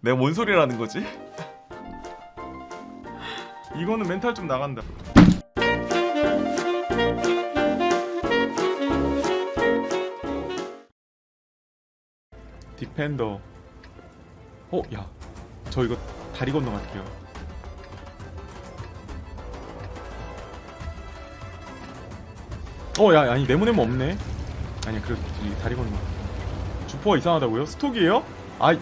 내가 뭔 소리라는 거지? 이거는 멘탈 좀 나간다. 디펜더. 어, 야, 저 이거 다리 건너갈게요. 어, 야, 아니 네모네모 없네. 아니야, 그래도 이 다리 건너. 주포가 이상하다고요? 스톡이에요? 아이.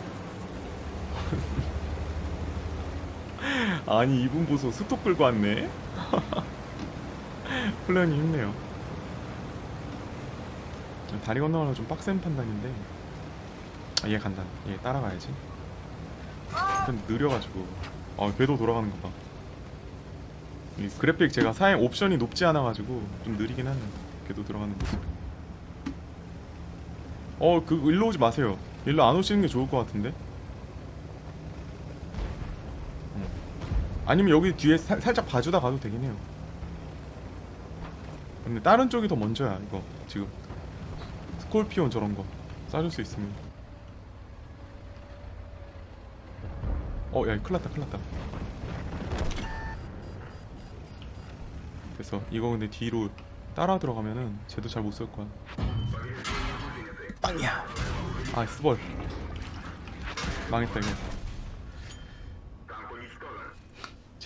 아니 이분 보소 스톡 끌고 왔네. 플랜이 힘네요. 다리 건너가는 좀 빡센 판단인데. 아, 얘 간다. 얘 따라가야지. 좀 느려가지고. 아, 궤도 돌아가는 거 봐. 이 그래픽 제가 사행 옵션이 높지 않아가지고 좀 느리긴 하네. 궤도 들어가는 모습. 어, 그 일로 오지 마세요. 일로 안 오시는 게 좋을 것 같은데. 아니면 여기 뒤에 사- 살짝 봐주다 가도 되긴 해요. 근데 다른 쪽이 더 먼저야 이거 지금 스콜피온 저런 거 쏴줄 수 있으면. 어, 야, 큰일 났다, 큰일 났다. 그래서 이거 근데 뒤로 따라 들어가면은 쟤도 잘못쏠 거야. 빵이야. 아, 스벌. 망했다 이거.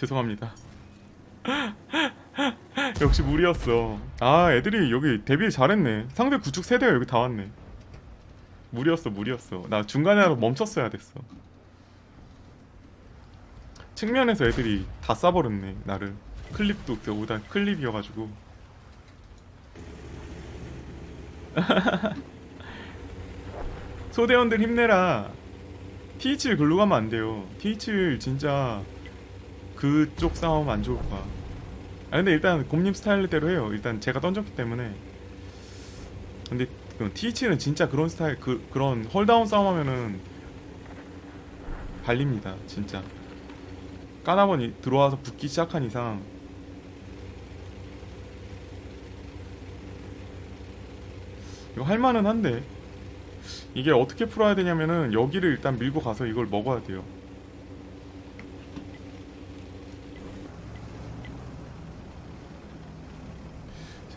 죄송합니다. 역시 무리였어. 아, 애들이 여기 데뷔 잘했네. 상대 구축 세대가 여기 다 왔네. 무리였어, 무리였어. 나 중간에 하나 멈췄어야 됐어. 측면에서 애들이 다 쏴버렸네, 나를. 클립도 그 오다 클립이어가지고. 소대원들 힘내라. T7 글로 가면 안 돼요. T7 진짜 그쪽 싸움 안 좋을 거야. 아 근데 일단 곰님 스타일대로 해요. 일단 제가 던졌기 때문에. 근데 그 T7은 진짜 그런 스타일 그 그런 헐다운 싸움하면은 발립니다. 진짜. 까나번이 들어와서 붙기 시작한 이상 이거 할만은 한데 이게 어떻게 풀어야 되냐면은 여기를 일단 밀고 가서 이걸 먹어야 돼요.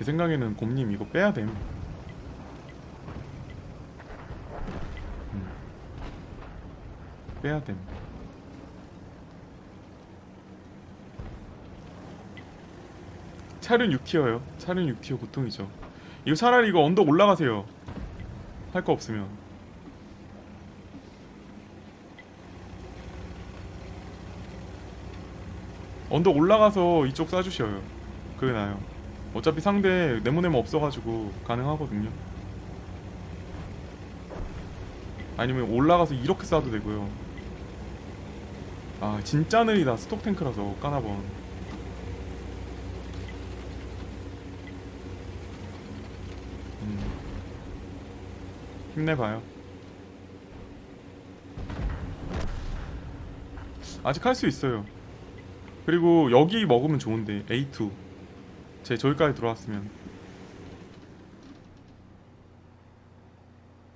제 생각에는 곰님 이거 빼야 됨. 음. 빼야 됨. 차륜 6티어요. 차륜 6티어 고통이죠. 이거 차라리 이거 언덕 올라가세요. 할 거 없으면. 언덕 올라가서 이쪽 쏴주셔요. 그게 나아요. 어차피 상대 네모네모 없어가지고 가능하거든요. 아니면 올라가서 이렇게 쏴도 되고요. 아 진짜 느리다 스톡 탱크라서 까나번. 음. 힘내봐요. 아직 할 수 있어요. 그리고 여기 먹으면 좋은데 A2 제 저기까지 들어왔으면.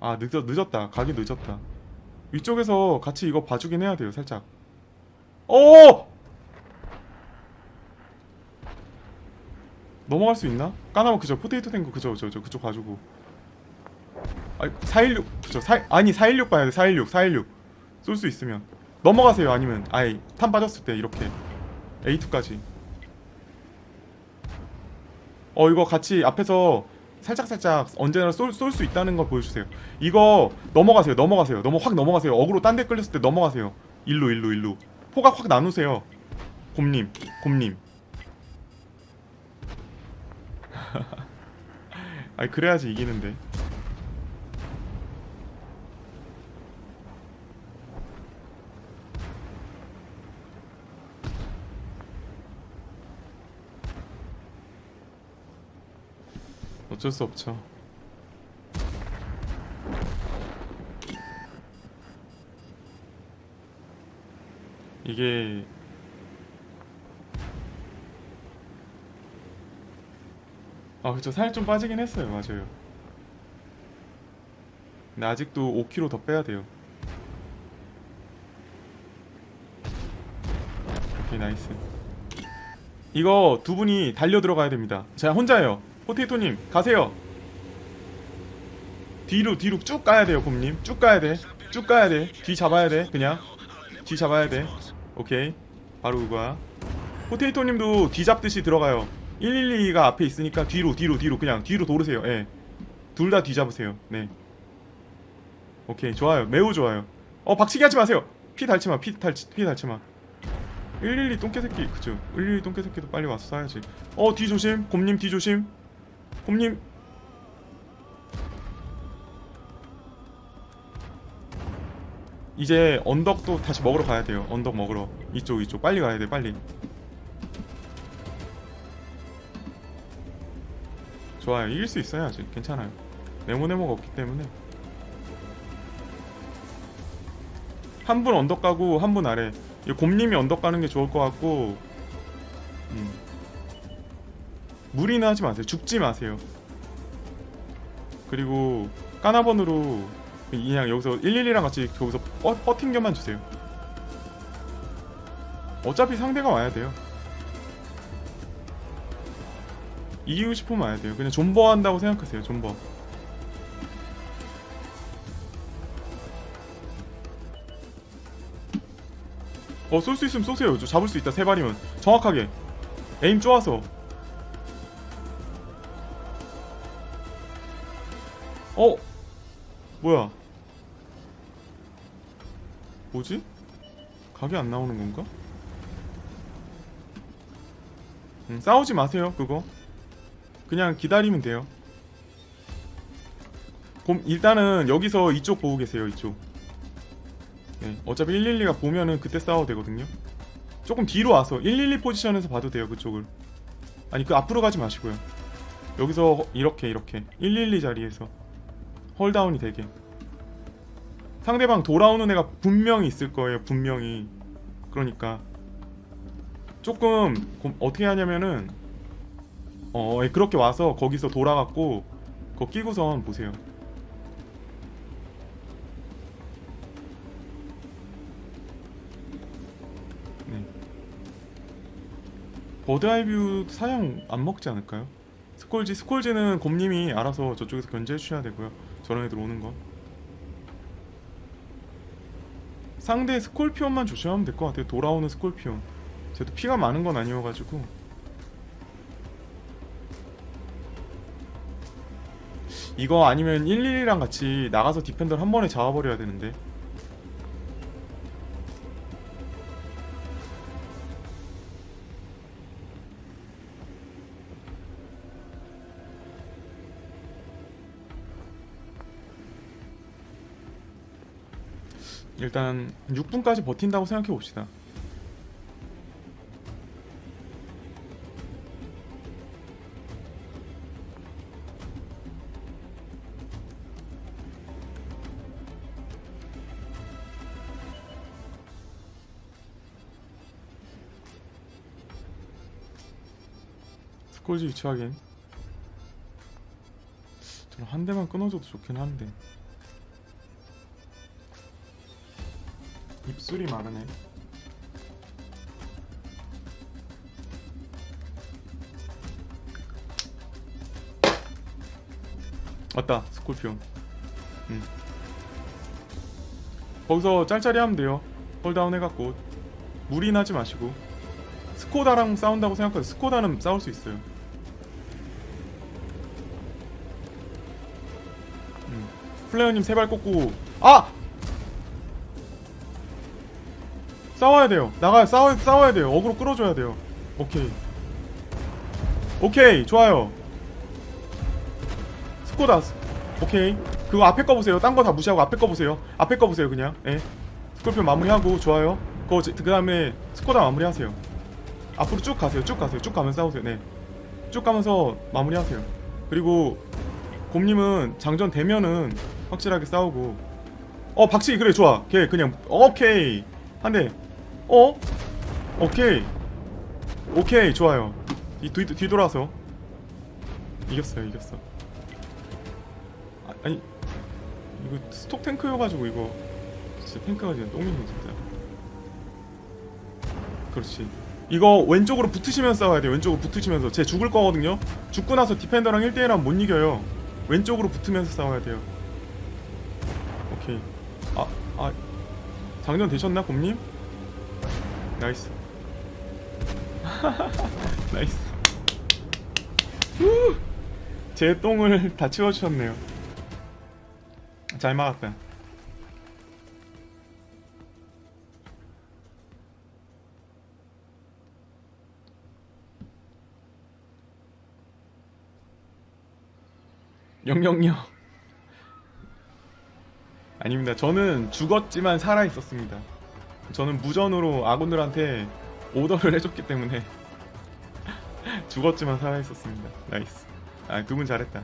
아 늦었, 늦었다. 가기 늦었다. 위쪽에서 같이 이거 봐주긴 해야 돼요 살짝. 오 넘어갈 수 있나? 까나면 그저 포테이토 탱크 그저 저, 저 그쪽 봐주고. 아니 416 그저 4, 아니 416 봐야 돼416 416 쏠 수 있으면. 넘어가세요 아니면. 아예 탄 빠졌을 때 이렇게. A2까지 어 이거 같이 앞에서 살짝살짝 언제나 쏠 수 있다는 걸 보여주세요. 이거 넘어가세요 넘어가세요. 넘어 확 넘어가세요. 어그로 딴 데 끌렸을 때 넘어가세요. 일로 일로 일로 포각 확 나누세요. 곰님 곰님. 아니 그래야지 이기는데 어쩔 수 없죠. 이게 아 그쵸. 살 좀 빠지긴 했어요. 맞아요. 근데 아직도 5kg 더 빼야 돼요. 오케이 나이스. 이거 두 분이 달려 들어가야 됩니다. 제가 혼자예요 포테이토님 가세요. 뒤로 뒤로 쭉 가야 돼요 곰님. 쭉 가야 돼쭉 가야 돼뒤 잡아야 돼 그냥. 뒤 잡아야 돼. 오케이. 바로 그거야. 포테이토님도 뒤 잡듯이 들어가요. 112가 앞에 있으니까 뒤로 뒤로 뒤로 그냥 뒤로 도르세요. 예 둘 다 뒤 잡으세요. 네. 오케이 좋아요. 매우 좋아요. 어 박치기 하지 마세요. 피 달치마 피 달치 피 달치마. 112 똥개새끼 그죠? 112 똥개새끼도 빨리 와서 쏴야지. 어 뒤 조심. 곰님 뒤 조심 곰님. 이제 언덕도 다시 먹으러 가야 돼요. 언덕 먹으러. 이쪽 이쪽. 빨리 가야 돼 빨리. 좋아요. 이길 수 있어요 아직. 괜찮아요. 네모네모가 없기 때문에. 한 분 언덕 가고 한 분 아래. 이 곰님이 언덕 가는 게 좋을 것 같고. 음. 무리는 하지 마세요. 죽지 마세요. 그리고 까나번으로 그냥 여기서 112랑 같이 거기서 버, 버팅겨만 주세요. 어차피 상대가 와야 돼요. 이기고 싶으면 와야 돼요. 그냥 존버 한다고 생각하세요 존버. 어 쏠 수 있으면 쏘세요. 저 잡을 수 있다. 세 발이면. 정확하게. 에임 좋아서 어? 뭐야? 뭐지? 각이 안 나오는 건가? 음, 싸우지 마세요 그거. 그냥 기다리면 돼요. 곰, 일단은 여기서 이쪽 보고 계세요 이쪽. 네, 어차피 112가 보면은 그때 싸워도 되거든요. 조금 뒤로 와서 112 포지션에서 봐도 돼요 그쪽을. 아니 그 앞으로 가지 마시고요. 여기서 이렇게 이렇게. 112 자리에서 홀다운이 되게. 상대방 돌아오는 애가 분명히 있을 거예요 분명히. 그러니까 조금 곰- 어떻게 하냐면은 어 예, 그렇게 와서 거기서 돌아갔고 그거 끼고선 보세요. 네. 버드 아이뷰 사양 안 먹지 않을까요? 스콜지 스콜지는 곰님이 알아서 저쪽에서 견제해 주셔야 되고요. 저런 애들 오는 거. 상대 스콜피온만 조심하면 될 것 같아요. 돌아오는 스콜피온. 쟤도 피가 많은 건 아니어가지고. 이거 아니면 112랑 같이 나가서 디펜더를 한 번에 잡아버려야 되는데. 일단 6분까지 버틴다고 생각해 봅시다. 스콜지 위치 확인. 한 대만 끊어줘도 좋긴 한데. 입술이 마르네. 왔다 스콜피온. 음. 거기서 짤짤이 하면 돼요. 홀다운 해갖고 무리나지 마시고 스코다랑 싸운다고 생각하세요. 스코다는 싸울 수 있어요. 음. 플레이어님 세발 꽂고 아 싸워야 돼요. 나가요. 싸워 싸워야 돼요. 어그로 끌어줘야 돼요. 오케이. 오케이. 좋아요. 스코다. 오케이. 그거 앞에 거 보세요. 딴 거 다 무시하고 앞에 거 보세요. 앞에 거 보세요. 그냥. 예. 스콜피온 마무리하고 좋아요. 그거 그 다음에 스코다 마무리하세요. 앞으로 쭉 가세요. 쭉 가세요. 쭉 가면서 싸우세요. 네. 쭉 가면서 마무리하세요. 그리고 곰님은 장전 되면은 확실하게 싸우고. 어 박치기 그래 좋아. 걔 그냥 오케이 한 대. 어? 오케이. 오케이 좋아요. 이 뒤, 뒤돌아서 이겼어요 이겼어. 아, 아니 이거 스톡 탱크여가지고 이거 진짜 탱크가 진짜 똥이네 진짜. 그렇지. 이거 왼쪽으로 붙으시면서 싸워야 돼요 왼쪽으로 붙으시면서 제 죽을 거거든요 죽고 나서 디펜더랑 1대1 하면 못 이겨요 왼쪽으로 붙으면서 싸워야 돼요 오케이 아, 아 장전 되셨나 곰님? 나이스. 나이스. 후! 제 똥을 다 치워주셨네요. 잘 막았다. 영영영. 아닙니다. 저는 죽었지만 살아 있었습니다 저는 무전으로 아군들한테 오더를 해줬기 때문에 죽었지만 살아 있었습니다. 나이스. 아 두 분 잘했다